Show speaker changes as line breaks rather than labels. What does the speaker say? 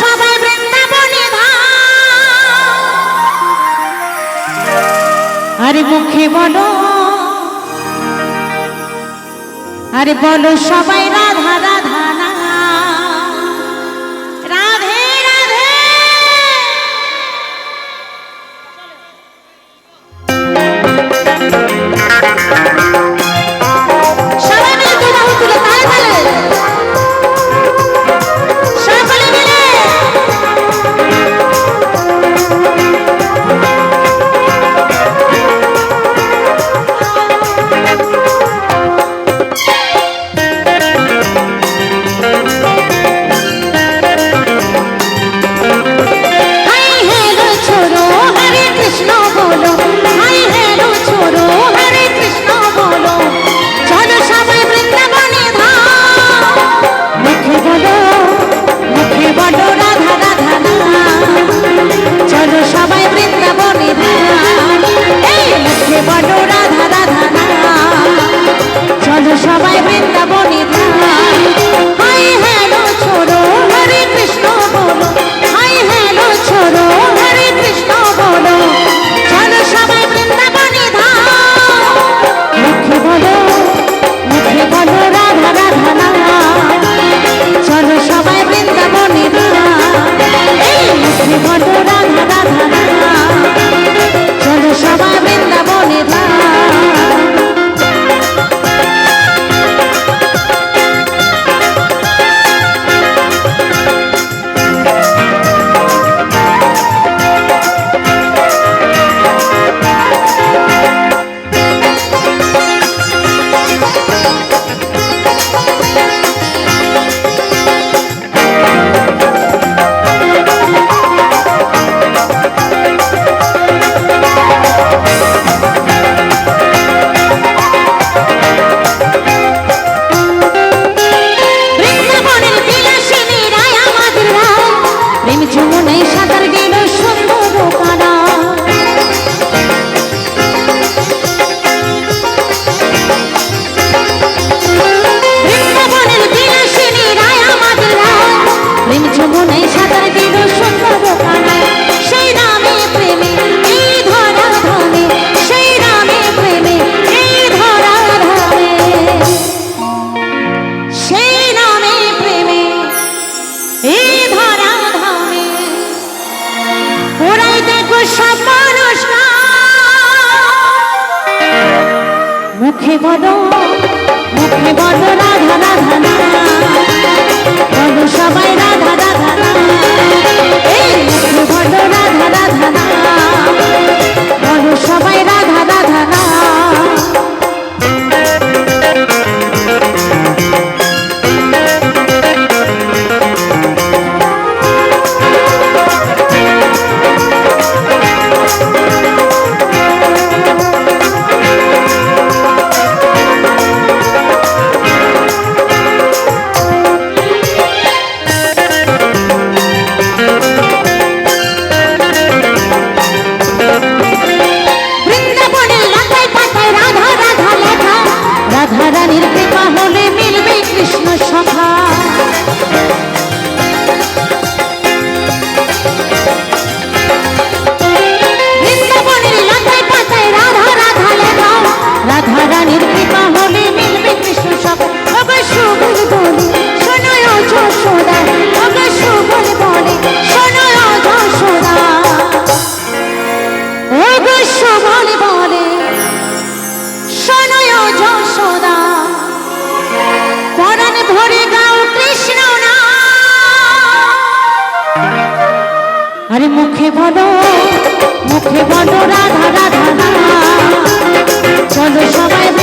সবাই বৃন্দাবনে আরে মুখে বলো। আরে বলো সবাই রাধা রাধা। মুখে বদ মুখে বদ রাধা রাধা না সবাই রাধা রাধা না রাধা তাহলে মিলবে কৃষ্ণ সভা। Survival.